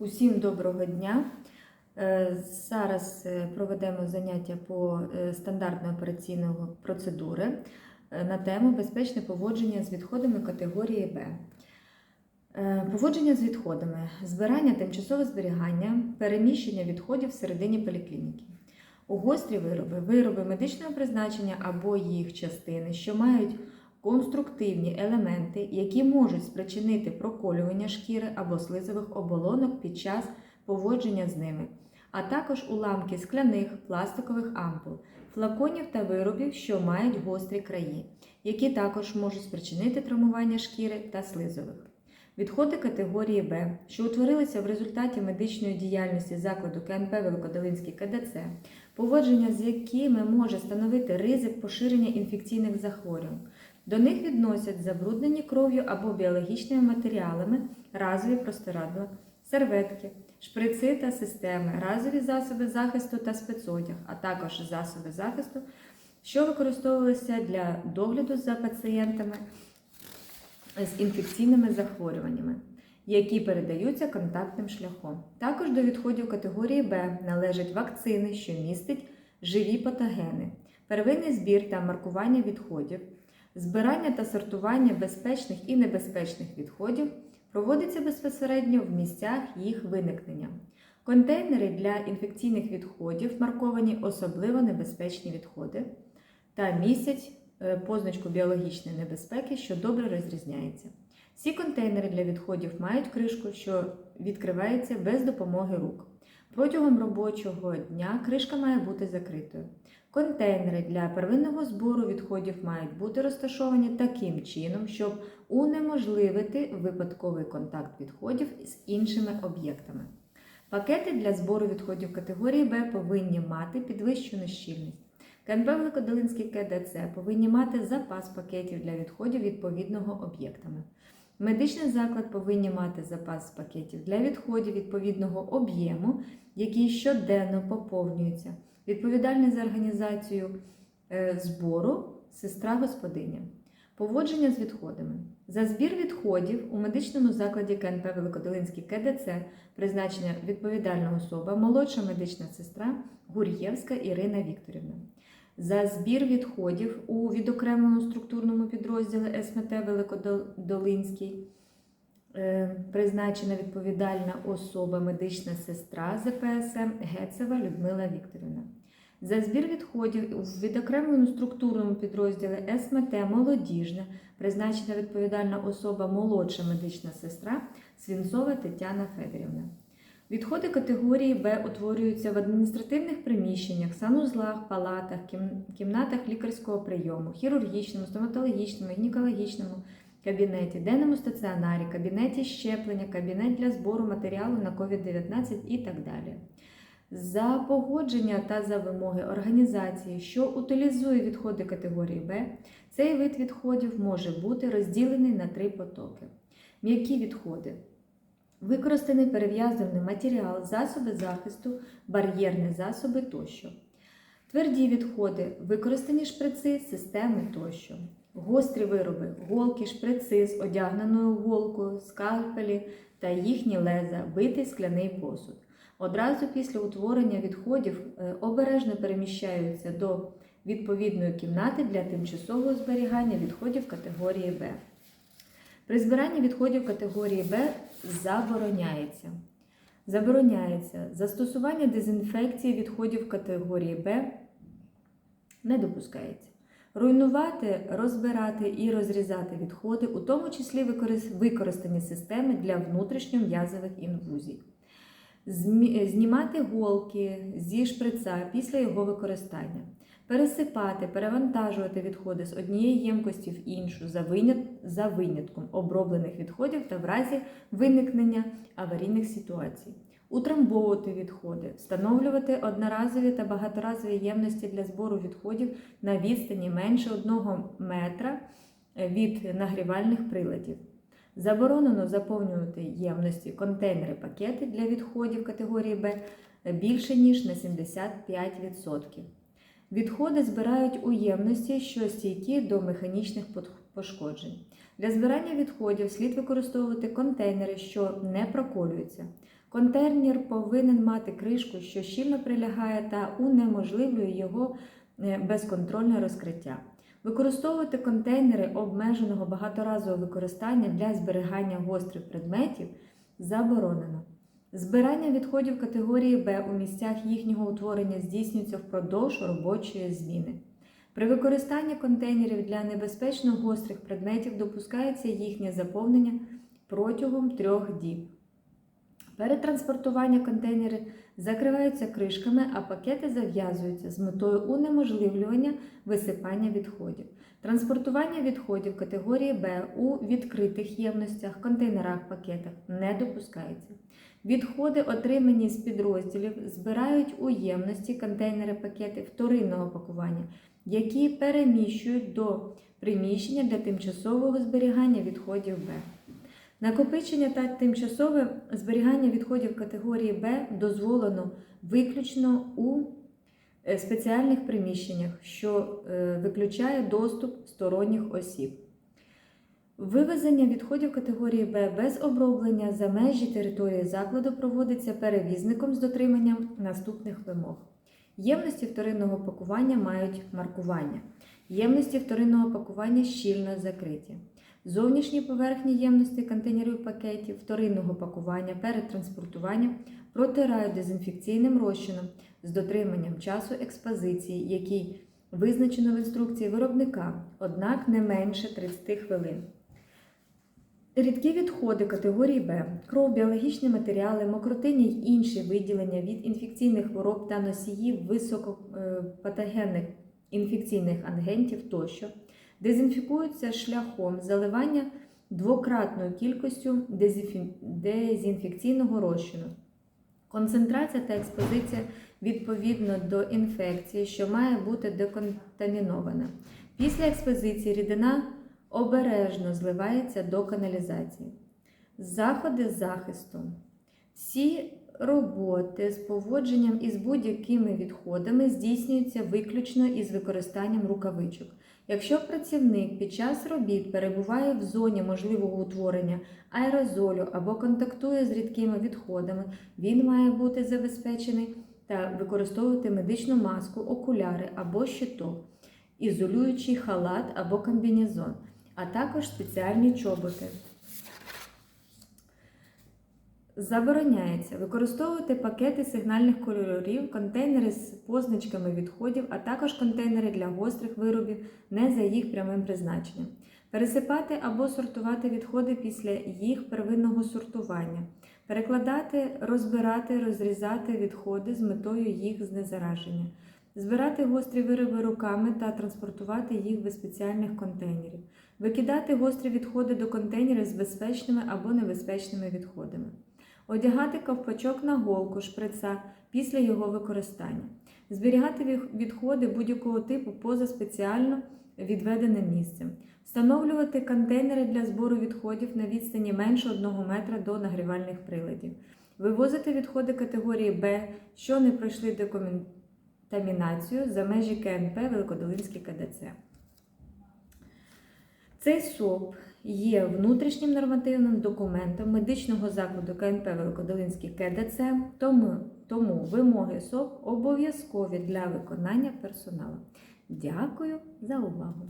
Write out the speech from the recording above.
Усім доброго дня. Е, Зараз е, проведемо заняття по е, стандартної операційної процедури на тему безпечне поводження з відходами категорії Б. Поводження з відходами, збирання, тимчасове зберігання, переміщення відходів всередині поліклініки. У гострі вироби, вироби медичного призначення або їх частини, що мають конструктивні елементи, які можуть спричинити проколювання шкіри або слизових оболонок під час поводження з ними, а також уламки скляних, пластикових ампул, флаконів та виробів, що мають гострі краї, які також можуть спричинити травмування шкіри та слизових. Відходи категорії Б, що утворилися в результаті медичної діяльності закладу КНП Великодолинський КДЦ, поводження з якими може становити ризик поширення інфекційних захворювань. До них відносять забруднені кров'ю або біологічними матеріалами, разові простирадла, серветки, шприци та системи, разові засоби захисту та спецодяг, а також засоби захисту, що використовувалися для догляду за пацієнтами з інфекційними захворюваннями, які передаються контактним шляхом. Також до відходів категорії Б належать вакцини, що містять живі патогени, первинний збір та маркування відходів, збирання та сортування безпечних і небезпечних відходів проводиться безпосередньо в місцях їх виникнення. Контейнери для інфекційних відходів марковані особливо небезпечні відходи та містять е, позначку біологічної небезпеки, що добре розрізняється. Всі контейнери для відходів мають кришку, що відкривається без допомоги рук. Протягом робочого дня кришка має бути закритою. Контейнери для первинного збору відходів мають бути розташовані таким чином, щоб унеможливити випадковий контакт відходів з іншими об'єктами. Пакети для збору відходів категорії Б повинні мати підвищену щільність. КНП Великодолинський КДЦ повинні мати запас пакетів для відходів відповідного об'єктами. Медичний заклад повинні мати запас пакетів для відходів відповідного об'єму, який щоденно поповнюється. Відповідальний за організацію е, збору сестра господиня. Поводження з відходами. За збір відходів у медичному закладі КНП Великодолинський КДЦ призначена відповідальна особа, молодша медична сестра Гур'євська Ірина Вікторівна. За збір відходів у відокремленому структурному підрозділі СМТ Великодолинський е, призначена відповідальна особа медична сестра ЗПСМ Гецева Людмила Вікторівна. За збір відходів у відокремленому структурному підрозділі СМТ Молодіжне призначена відповідальна особа молодша медична сестра Свінцова Тетяна Федорівна. Відходи категорії Б утворюються в адміністративних приміщеннях, санузлах, палатах, кімнатах лікарського прийому, хірургічному, стоматологічному, гінекологічному кабінеті, денному стаціонарі, кабінеті щеплення, кабінет для збору матеріалу на COVID-19 і так далі. За погодження та за вимоги організації, що утилізує відходи категорії Б, цей вид відходів може бути розділений на три потоки. М'які відходи. Використаний перев'язувальний матеріал, засоби захисту, бар'єрні засоби тощо. Тверді відходи, використані шприци, системи тощо. Гострі вироби, голки, шприци з одягненою голкою, скальпелі та їхні леза, битий скляний посуд. Одразу після утворення відходів е, обережно переміщаються до відповідної кімнати для тимчасового зберігання відходів категорії Б. При збиранні відходів категорії Б забороняється. Забороняється застосування дезінфекції відходів категорії Б не допускається. Руйнувати, розбирати і розрізати відходи, у тому числі викорис- використані системи для внутрішньом'язових інфузій. Змі- Знімати голки зі шприца після його використання. Пересипати, перевантажувати відходи з однієї ємкості в іншу за, винят... за винятком оброблених відходів та в разі виникнення аварійних ситуацій. Утрамбовувати відходи, встановлювати одноразові та багаторазові ємності для збору відходів на відстані менше 1 метра від нагрівальних приладів. Заборонено заповнювати ємності контейнери пакети для відходів категорії Б більше ніж на 75%. Відходи збирають у ємності, що стійкі до механічних пошкоджень. Для збирання відходів слід використовувати контейнери, що не проколюються. Контейнер повинен мати кришку, що щільно прилягає та унеможливлює його е, безконтрольне розкриття. Використовувати контейнери обмеженого багаторазового використання для зберігання гострих предметів заборонено. Збирання відходів категорії Б у місцях їхнього утворення здійснюється впродовж робочої зміни. При використанні контейнерів для небезпечно гострих предметів допускається їхнє заповнення протягом трьох діб. Перед транспортуванням контейнери закриваються кришками, а пакети зав'язуються з метою унеможливлювання висипання відходів. Транспортування відходів категорії Б у відкритих ємностях, контейнерах, пакетах не допускається. Відходи, отримані з підрозділів, збирають у ємності контейнери пакети вторинного пакування, які переміщують до приміщення для тимчасового зберігання відходів Б. Накопичення та тимчасове зберігання відходів категорії Б дозволено виключно у е, спеціальних приміщеннях, що е, виключає доступ сторонніх осіб. Вивезення відходів категорії Б без оброблення за межі території закладу проводиться перевізником з дотриманням наступних вимог. Ємності вторинного пакування мають маркування. Ємності вторинного пакування щільно закриті. Зовнішні поверхні ємності контейнерів пакетів вторинного пакування перед транспортуванням протирають дезінфекційним розчином з дотриманням часу експозиції, який визначено в інструкції виробника, однак не менше 30 хвилин. Рідкі відходи категорії Б, кров, біологічні матеріали, мокротинні й інші виділення від інфекційних хвороб та носіїв високопатогенних інфекційних агентів тощо дезінфікуються шляхом заливання двократною кількістю дезінфекційного розчину. Концентрація та експозиція відповідно до інфекції, що має бути деконтамінована. Після експозиції рідина обережно зливається до каналізації. Заходи захисту. Всі роботи з поводженням із будь-якими відходами здійснюються виключно із використанням рукавичок. Якщо працівник під час робіт перебуває в зоні можливого утворення аерозолю або контактує з рідкими відходами, він має бути забезпечений та використовувати медичну маску, окуляри або щиток, ізолюючий халат або комбінезон, а також спеціальні чоботи. Забороняється використовувати пакети сигнальних кольорів, контейнери з позначками відходів, а також контейнери для гострих виробів не за їх прямим призначенням. Пересипати або сортувати відходи після їх первинного сортування, перекладати, розбирати, розрізати відходи з метою їх знезараження, збирати гострі вироби руками та транспортувати їх без спеціальних контейнерів, викидати гострі відходи до контейнерів з безпечними або небезпечними відходами. Одягати ковпачок на голку шприца після його використання, зберігати відходи будь-якого типу поза спеціально відведеним місцем, встановлювати контейнери для збору відходів на відстані менше 1 метра до нагрівальних приладів, вивозити відходи категорії Б, що не пройшли деконтамінацію за межі КНП Великодолинський КДЦ. Цей СОП є внутрішнім нормативним документом медичного закладу КНП Великодолинський КДЦ, тому, тому вимоги СОП обов'язкові для виконання персоналу. Дякую за увагу!